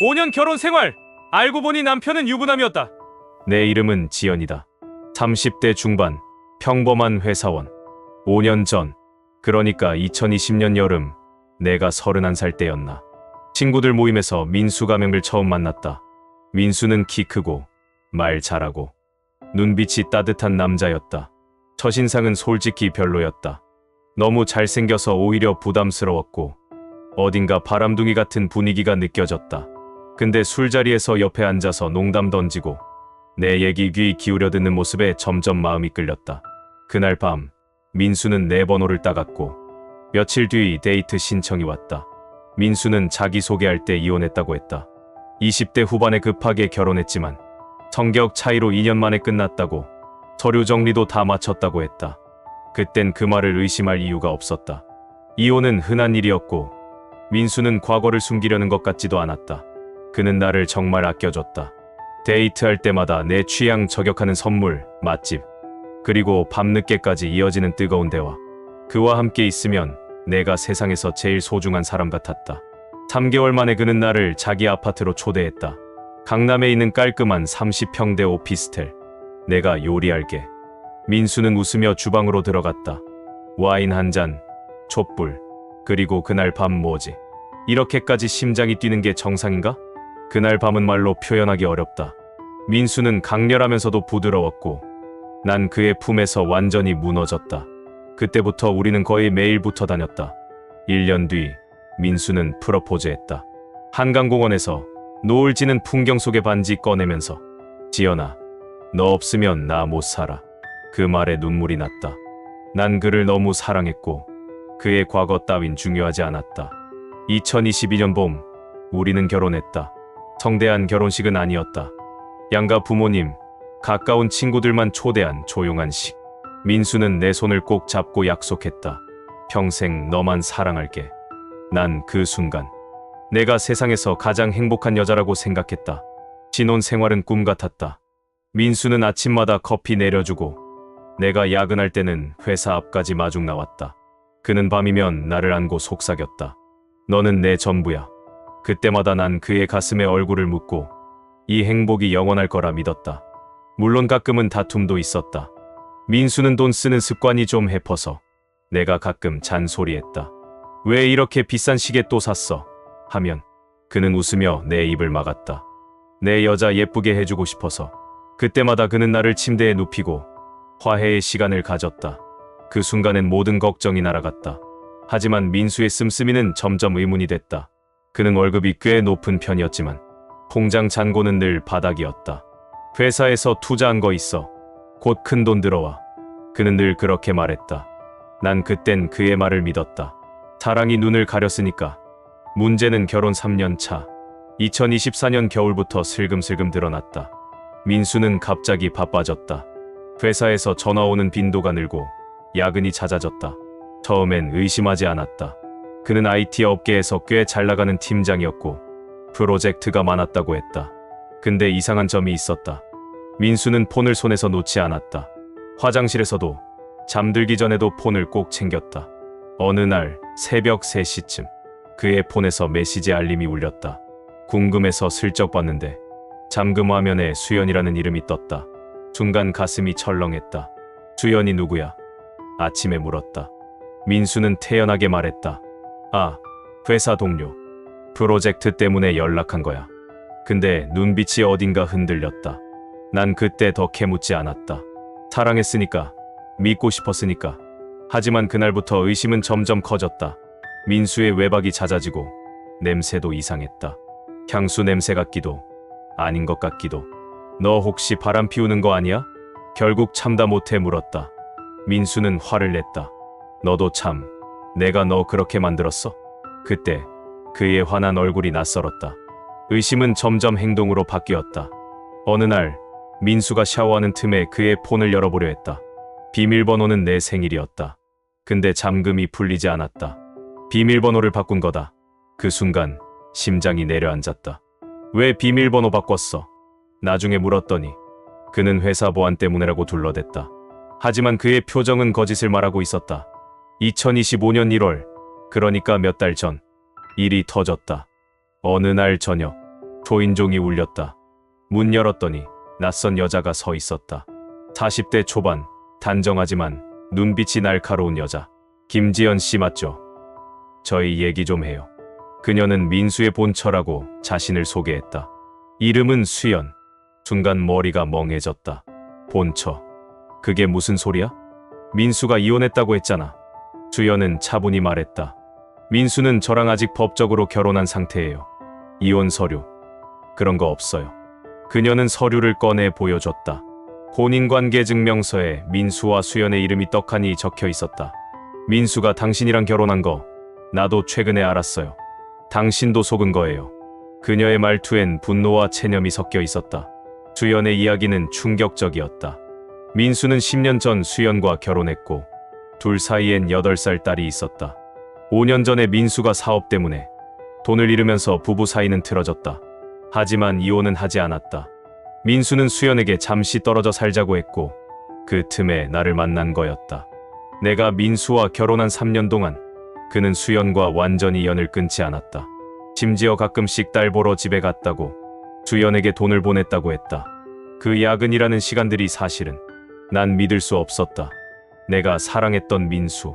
5년 결혼 생활. 알고 보니 남편은 유부남이었다. 내 이름은 지연이다. 30대 중반, 평범한 회사원. 5년 전, 그러니까 2020년 여름, 내가 31살 때였나. 친구들 모임에서 민수 가명을 처음 만났다. 민수는 키 크고, 말 잘하고, 눈빛이 따뜻한 남자였다. 첫인상은 솔직히 별로였다. 너무 잘생겨서 오히려 부담스러웠고, 어딘가 바람둥이 같은 분위기가 느껴졌다. 근데 술자리에서 옆에 앉아서 농담 던지고, 내 얘기 귀 기울여 듣는 모습에 점점 마음이 끌렸다. 그날 밤, 민수는 내 번호를 따갔고, 며칠 뒤 데이트 신청이 왔다. 민수는 자기소개할 때 이혼했다고 했다. 20대 후반에 급하게 결혼했지만, 성격 차이로 2년 만에 끝났다고, 서류 정리도 다 마쳤다고 했다. 그땐 그 말을 의심할 이유가 없었다. 이혼은 흔한 일이었고, 민수는 과거를 숨기려는 것 같지도 않았다. 그는 나를 정말 아껴줬다. 데이트할 때마다 내 취향 저격하는 선물, 맛집, 그리고 밤늦게까지 이어지는 뜨거운 대화. 그와 함께 있으면 내가 세상에서 제일 소중한 사람 같았다. 3개월 만에 그는 나를 자기 아파트로 초대했다. 강남에 있는 깔끔한 30평대 오피스텔. 내가 요리할게. 민수는 웃으며 주방으로 들어갔다. 와인 한 잔, 촛불, 그리고 그날 밤 뭐지? 이렇게까지 심장이 뛰는 게 정상인가? 그날 밤은 말로 표현하기 어렵다. 민수는 강렬하면서도 부드러웠고, 난 그의 품에서 완전히 무너졌다. 그때부터 우리는 거의 매일 붙어 다녔다. 1년 뒤, 민수는 프러포즈했다. 한강공원에서 노을 지는 풍경 속의 반지 꺼내면서, 지연아, 너 없으면 나 못 살아. 그 말에 눈물이 났다. 난 그를 너무 사랑했고, 그의 과거 따윈 중요하지 않았다. 2022년 봄, 우리는 결혼했다. 성대한 결혼식은 아니었다. 양가 부모님, 가까운 친구들만 초대한 조용한 식. 민수는 내 손을 꼭 잡고 약속했다. 평생 너만 사랑할게. 난 그 순간, 내가 세상에서 가장 행복한 여자라고 생각했다. 신혼 생활은 꿈 같았다. 민수는 아침마다 커피 내려주고, 내가 야근할 때는 회사 앞까지 마중 나왔다. 그는 밤이면 나를 안고 속삭였다. 너는 내 전부야. 그때마다 난 그의 가슴에 얼굴을 묻고 이 행복이 영원할 거라 믿었다. 물론 가끔은 다툼도 있었다. 민수는 돈 쓰는 습관이 좀 해퍼서 내가 가끔 잔소리했다. 왜 이렇게 비싼 시계 또 샀어? 하면 그는 웃으며 내 입을 막았다. 내 여자 예쁘게 해주고 싶어서 그때마다 그는 나를 침대에 눕히고 화해의 시간을 가졌다. 그 순간엔 모든 걱정이 날아갔다. 하지만 민수의 씀씀이는 점점 의문이 됐다. 그는 월급이 꽤 높은 편이었지만 통장 잔고는 늘 바닥이었다. 회사에서 투자한 거 있어. 곧 큰 돈 들어와. 그는 늘 그렇게 말했다. 난 그땐 그의 말을 믿었다. 사랑이 눈을 가렸으니까. 문제는 결혼 3년 차. 2024년 겨울부터 슬금슬금 드러났다. 민수는 갑자기 바빠졌다. 회사에서 전화 오는 빈도가 늘고 야근이 잦아졌다. 처음엔 의심하지 않았다. 그는 IT 업계에서 꽤 잘 나가는 팀장이었고 프로젝트가 많았다고 했다. 근데 이상한 점이 있었다. 민수는 폰을 손에서 놓지 않았다. 화장실에서도 잠들기 전에도 폰을 꼭 챙겼다. 어느 날 새벽 3시쯤 그의 폰에서 메시지 알림이 울렸다. 궁금해서 슬쩍 봤는데 잠금 화면에 수연이라는 이름이 떴다. 순간 가슴이 철렁했다. 수연이 누구야? 아침에 물었다. 민수는 태연하게 말했다. 아, 회사 동료. 프로젝트 때문에 연락한 거야. 근데 눈빛이 어딘가 흔들렸다. 난 그때 더 캐묻지 않았다. 사랑했으니까, 믿고 싶었으니까. 하지만 그날부터 의심은 점점 커졌다. 민수의 외박이 잦아지고, 냄새도 이상했다. 향수 냄새 같기도, 아닌 것 같기도. 너 혹시 바람 피우는 거 아니야? 결국 참다 못해 물었다. 민수는 화를 냈다. 너도 참, 내가 너 그렇게 만들었어? 그때 그의 환한 얼굴이 낯설었다. 의심은 점점 행동으로 바뀌었다. 어느 날 민수가 샤워하는 틈에 그의 폰을 열어보려 했다. 비밀번호는 내 생일이었다. 근데 잠금이 풀리지 않았다. 비밀번호를 바꾼 거다. 그 순간 심장이 내려앉았다. 왜 비밀번호 바꿨어? 나중에 물었더니 그는 회사 보안 때문이라고 둘러댔다. 하지만 그의 표정은 거짓을 말하고 있었다. 2025년 1월, 그러니까 몇 달 전, 일이 터졌다. 어느 날 저녁, 초인종이 울렸다. 문 열었더니 낯선 여자가 서 있었다. 40대 초반, 단정하지만 눈빛이 날카로운 여자. 김지연 씨 맞죠? 저희 얘기 좀 해요. 그녀는 민수의 본처라고 자신을 소개했다. 이름은 수연. 순간 머리가 멍해졌다. 본처. 그게 무슨 소리야? 민수가 이혼했다고 했잖아. 수연은 차분히 말했다. 민수는 저랑 아직 법적으로 결혼한 상태예요. 이혼 서류. 그런 거 없어요. 그녀는 서류를 꺼내 보여줬다. 혼인관계 증명서에 민수와 수연의 이름이 떡하니 적혀 있었다. 민수가 당신이랑 결혼한 거 나도 최근에 알았어요. 당신도 속은 거예요. 그녀의 말투엔 분노와 체념이 섞여 있었다. 수연의 이야기는 충격적이었다. 민수는 10년 전 수연과 결혼했고 둘 사이엔 8살 딸이 있었다. 5년 전에 민수가 사업 때문에 돈을 잃으면서 부부 사이는 틀어졌다. 하지만 이혼은 하지 않았다. 민수는 수연에게 잠시 떨어져 살자고 했고 그 틈에 나를 만난 거였다. 내가 민수와 결혼한 3년 동안 그는 수연과 완전히 연을 끊지 않았다. 심지어 가끔씩 딸 보러 집에 갔다고 수연에게 돈을 보냈다고 했다. 그 야근이라는 시간들이 사실은 난 믿을 수 없었다. 내가 사랑했던 민수,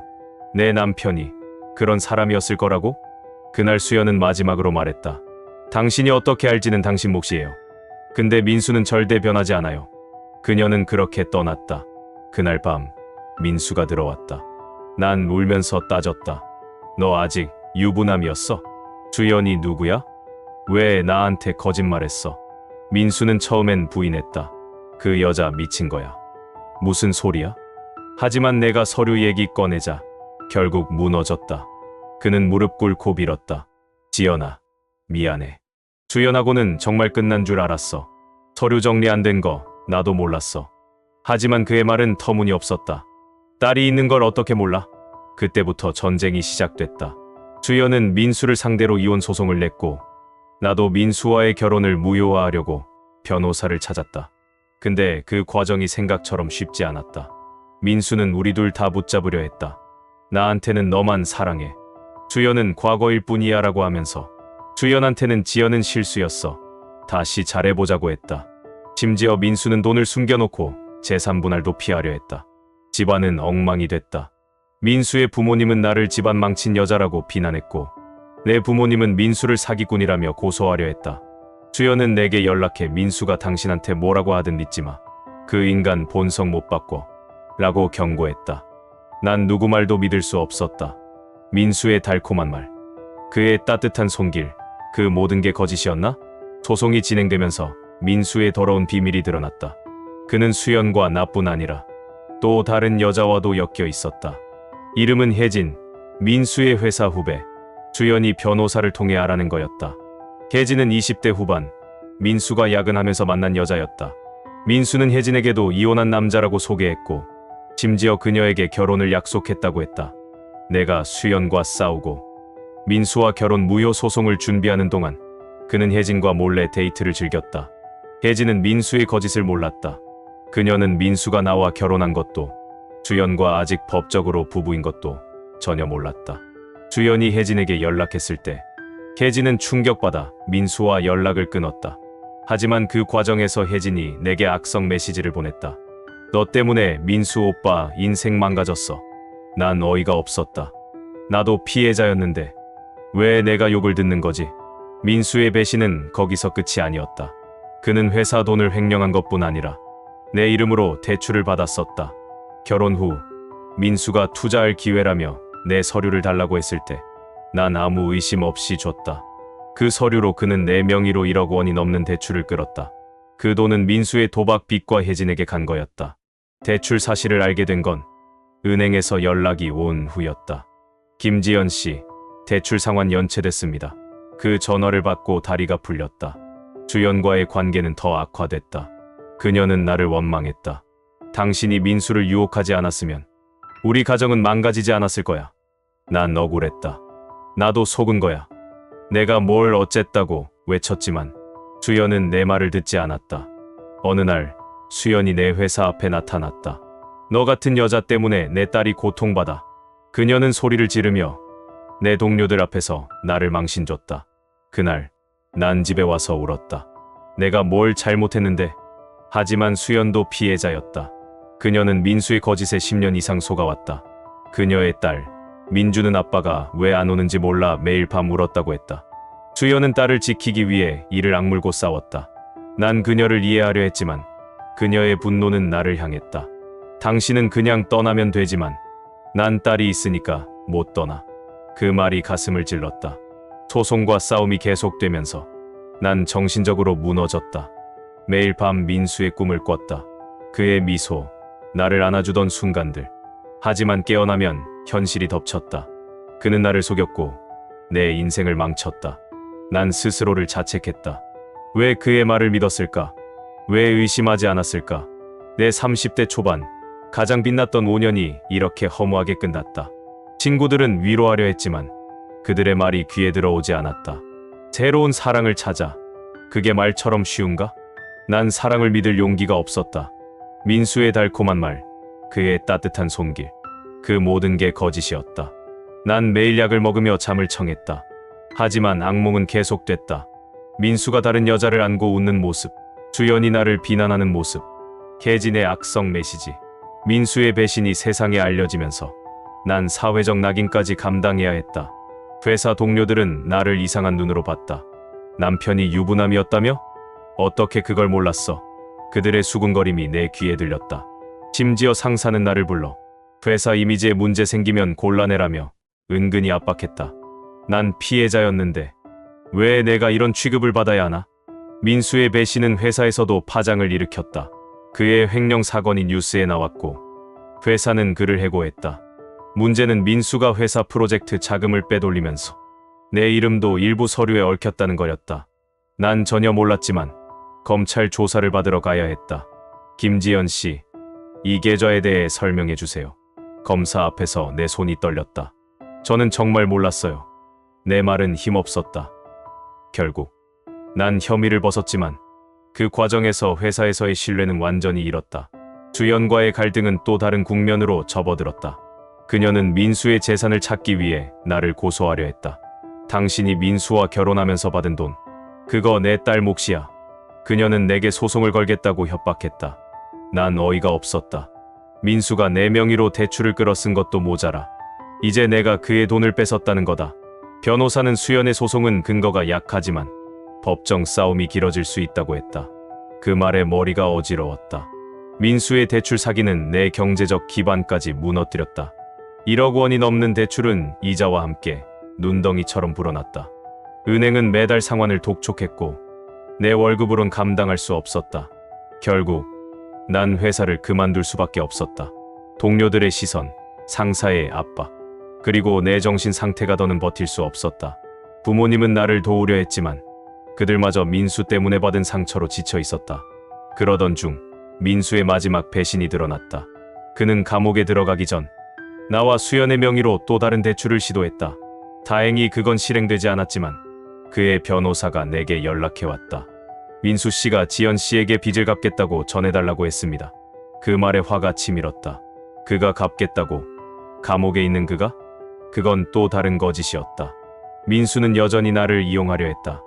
내 남편이 그런 사람이었을 거라고? 그날 수연은 마지막으로 말했다. 당신이 어떻게 알지는 당신 몫이에요. 근데 민수는 절대 변하지 않아요. 그녀는 그렇게 떠났다. 그날 밤 민수가 들어왔다. 난 울면서 따졌다. 너 아직 유부남이었어? 주연이 누구야? 왜 나한테 거짓말했어? 민수는 처음엔 부인했다. 그 여자 미친 거야. 무슨 소리야? 하지만 내가 서류 얘기 꺼내자 결국 무너졌다. 그는 무릎 꿇고 빌었다. 지연아, 미안해. 주연하고는 정말 끝난 줄 알았어. 서류 정리 안 된 거 나도 몰랐어. 하지만 그의 말은 터무니없었다. 딸이 있는 걸 어떻게 몰라? 그때부터 전쟁이 시작됐다. 주연은 민수를 상대로 이혼 소송을 냈고 나도 민수와의 결혼을 무효화하려고 변호사를 찾았다. 근데 그 과정이 생각처럼 쉽지 않았다. 민수는 우리 둘 다 붙잡으려 했다. 나한테는 너만 사랑해. 주연은 과거일 뿐이야 라고 하면서 주연한테는 지연은 실수였어. 다시 잘해보자고 했다. 심지어 민수는 돈을 숨겨놓고 재산 분할도 피하려 했다. 집안은 엉망이 됐다. 민수의 부모님은 나를 집안 망친 여자라고 비난했고 내 부모님은 민수를 사기꾼이라며 고소하려 했다. 주연은 내게 연락해 민수가 당신한테 뭐라고 하든 믿지 마. 그 인간 본성 못 바꿔. 라고 경고했다. 난 누구 말도 믿을 수 없었다. 민수의 달콤한 말. 그의 따뜻한 손길. 그 모든 게 거짓이었나? 소송이 진행되면서 민수의 더러운 비밀이 드러났다. 그는 수연과 나뿐 아니라 또 다른 여자와도 엮여 있었다. 이름은 혜진, 민수의 회사 후배. 주연이 변호사를 통해 알아낸 거였다. 혜진은 20대 후반, 민수가 야근하면서 만난 여자였다. 민수는 혜진에게도 이혼한 남자라고 소개했고, 심지어 그녀에게 결혼을 약속했다고 했다. 내가 수연과 싸우고, 민수와 결혼 무효 소송을 준비하는 동안, 그는 혜진과 몰래 데이트를 즐겼다. 혜진은 민수의 거짓을 몰랐다. 그녀는 민수가 나와 결혼한 것도, 주연과 아직 법적으로 부부인 것도 전혀 몰랐다. 주연이 혜진에게 연락했을 때 혜진은 충격받아 민수와 연락을 끊었다. 하지만 그 과정에서 혜진이 내게 악성 메시지를 보냈다. 너 때문에 민수 오빠 인생 망가졌어. 난 어이가 없었다. 나도 피해자였는데 왜 내가 욕을 듣는 거지? 민수의 배신은 거기서 끝이 아니었다. 그는 회사 돈을 횡령한 것뿐 아니라 내 이름으로 대출을 받았었다. 결혼 후 민수가 투자할 기회라며 내 서류를 달라고 했을 때 난 아무 의심 없이 줬다. 그 서류로 그는 내 명의로 1억 원이 넘는 대출을 끌었다. 그 돈은 민수의 도박 빚과 혜진에게 간 거였다. 대출 사실을 알게 된 건 은행에서 연락이 온 후였다. 김지연 씨, 대출 상환 연체됐습니다. 그 전화를 받고 다리가 풀렸다. 주연과의 관계는 더 악화됐다. 그녀는 나를 원망했다. 당신이 민수를 유혹하지 않았으면 우리 가정은 망가지지 않았을 거야. 난 억울했다. 나도 속은 거야. 내가 뭘 어쨌다고 외쳤지만 수연은 내 말을 듣지 않았다. 어느 날 수연이 내 회사 앞에 나타났다. 너 같은 여자 때문에 내 딸이 고통받아. 그녀는 소리를 지르며 내 동료들 앞에서 나를 망신줬다. 그날 난 집에 와서 울었다. 내가 뭘 잘못했는데. 하지만 수연도 피해자였다. 그녀는 민수의 거짓에 10년 이상 속아왔다. 그녀의 딸, 민주는 아빠가 왜 안 오는지 몰라 매일 밤 울었다고 했다. 수연은 딸을 지키기 위해 이를 악물고 싸웠다. 난 그녀를 이해하려 했지만 그녀의 분노는 나를 향했다. 당신은 그냥 떠나면 되지만 난 딸이 있으니까 못 떠나. 그 말이 가슴을 찔렀다. 소송과 싸움이 계속되면서 난 정신적으로 무너졌다. 매일 밤 민수의 꿈을 꿨다. 그의 미소, 나를 안아주던 순간들. 하지만 깨어나면 현실이 덮쳤다. 그는 나를 속였고 내 인생을 망쳤다. 난 스스로를 자책했다. 왜 그의 말을 믿었을까? 왜 의심하지 않았을까? 내 30대 초반, 가장 빛났던 5년이 이렇게 허무하게 끝났다. 친구들은 위로하려 했지만 그들의 말이 귀에 들어오지 않았다. 새로운 사랑을 찾아. 그게 말처럼 쉬운가? 난 사랑을 믿을 용기가 없었다. 민수의 달콤한 말, 그의 따뜻한 손길, 그 모든 게 거짓이었다. 난 매일 약을 먹으며 잠을 청했다. 하지만 악몽은 계속됐다. 민수가 다른 여자를 안고 웃는 모습, 주연이 나를 비난하는 모습, 혜진의 악성 메시지, 민수의 배신이 세상에 알려지면서 난 사회적 낙인까지 감당해야 했다. 회사 동료들은 나를 이상한 눈으로 봤다. 남편이 유부남이었다며? 어떻게 그걸 몰랐어? 그들의 수군거림이 내 귀에 들렸다. 심지어 상사는 나를 불러 회사 이미지에 문제 생기면 곤란해라며 은근히 압박했다. 난 피해자였는데 왜 내가 이런 취급을 받아야 하나? 민수의 배신은 회사에서도 파장을 일으켰다. 그의 횡령 사건이 뉴스에 나왔고 회사는 그를 해고했다. 문제는 민수가 회사 프로젝트 자금을 빼돌리면서 내 이름도 일부 서류에 얽혔다는 거였다. 난 전혀 몰랐지만 검찰 조사를 받으러 가야 했다. 김지연 씨, 이 계좌에 대해 설명해 주세요. 검사 앞에서 내 손이 떨렸다. 저는 정말 몰랐어요. 내 말은 힘없었다. 결국 난 혐의를 벗었지만 그 과정에서 회사에서의 신뢰는 완전히 잃었다. 주연과의 갈등은 또 다른 국면으로 접어들었다. 그녀는 민수의 재산을 찾기 위해 나를 고소하려 했다. 당신이 민수와 결혼하면서 받은 돈, 그거 내 딸 몫이야. 그녀는 내게 소송을 걸겠다고 협박했다. 난 어이가 없었다. 민수가 내 명의로 대출을 끌어 쓴 것도 모자라. 이제 내가 그의 돈을 뺏었다는 거다. 변호사는 수연의 소송은 근거가 약하지만 법정 싸움이 길어질 수 있다고 했다. 그 말에 머리가 어지러웠다. 민수의 대출 사기는 내 경제적 기반까지 무너뜨렸다. 1억 원이 넘는 대출은 이자와 함께 눈덩이처럼 불어났다. 은행은 매달 상환을 독촉했고 내 월급으론 감당할 수 없었다. 결국 난 회사를 그만둘 수밖에 없었다. 동료들의 시선, 상사의 압박, 그리고 내 정신 상태가 더는 버틸 수 없었다. 부모님은 나를 도우려 했지만 그들마저 민수 때문에 받은 상처로 지쳐 있었다. 그러던 중 민수의 마지막 배신이 드러났다. 그는 감옥에 들어가기 전 나와 수연의 명의로 또 다른 대출을 시도했다. 다행히 그건 실행되지 않았지만 그의 변호사가 내게 연락해 왔다. 민수 씨가 지연 씨에게 빚을 갚겠다고 전해달라고 했습니다. 그 말에 화가 치밀었다. 그가 갚겠다고? 감옥에 있는 그가? 그건 또 다른 거짓이었다. 민수는 여전히 나를 이용하려 했다.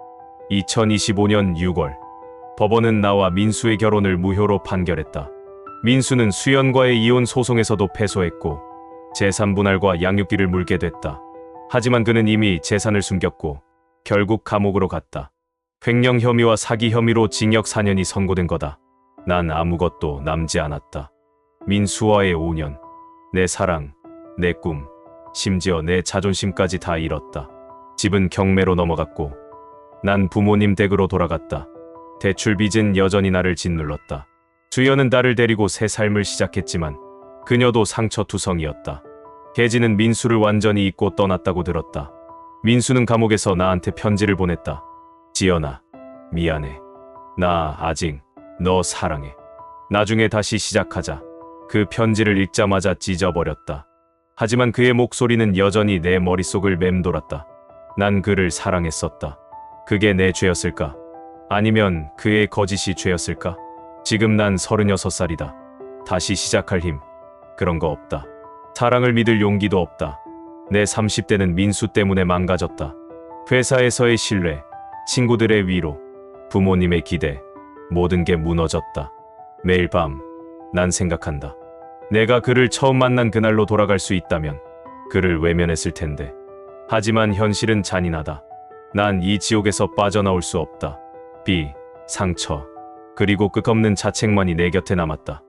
2025년 6월, 법원은 나와 민수의 결혼을 무효로 판결했다. 민수는 수연과의 이혼 소송에서도 패소했고, 재산 분할과 양육비를 물게 됐다. 하지만 그는 이미 재산을 숨겼고, 결국 감옥으로 갔다. 횡령 혐의와 사기 혐의로 징역 4년이 선고된 거다. 난 아무것도 남지 않았다. 민수와의 5년, 내 사랑, 내 꿈, 심지어 내 자존심까지 다 잃었다. 집은 경매로 넘어갔고, 난 부모님 댁으로 돌아갔다. 대출 빚은 여전히 나를 짓눌렀다. 주연은 나를 데리고 새 삶을 시작했지만, 그녀도 상처투성이었다. 혜진은 민수를 완전히 잊고 떠났다고 들었다. 민수는 감옥에서 나한테 편지를 보냈다. 지연아, 미안해. 나 아직 너 사랑해. 나중에 다시 시작하자. 그 편지를 읽자마자 찢어버렸다. 하지만 그의 목소리는 여전히 내 머릿속을 맴돌았다. 난 그를 사랑했었다. 그게 내 죄였을까? 아니면 그의 거짓이 죄였을까? 지금 난 36살이다. 다시 시작할 힘. 그런 거 없다. 사랑을 믿을 용기도 없다. 내 30대는 민수 때문에 망가졌다. 회사에서의 신뢰, 친구들의 위로, 부모님의 기대, 모든 게 무너졌다. 매일 밤, 난 생각한다. 내가 그를 처음 만난 그날로 돌아갈 수 있다면 그를 외면했을 텐데. 하지만 현실은 잔인하다. 난 이 지옥에서 빠져나올 수 없다. 비, 상처, 그리고 끝없는 자책만이 내 곁에 남았다.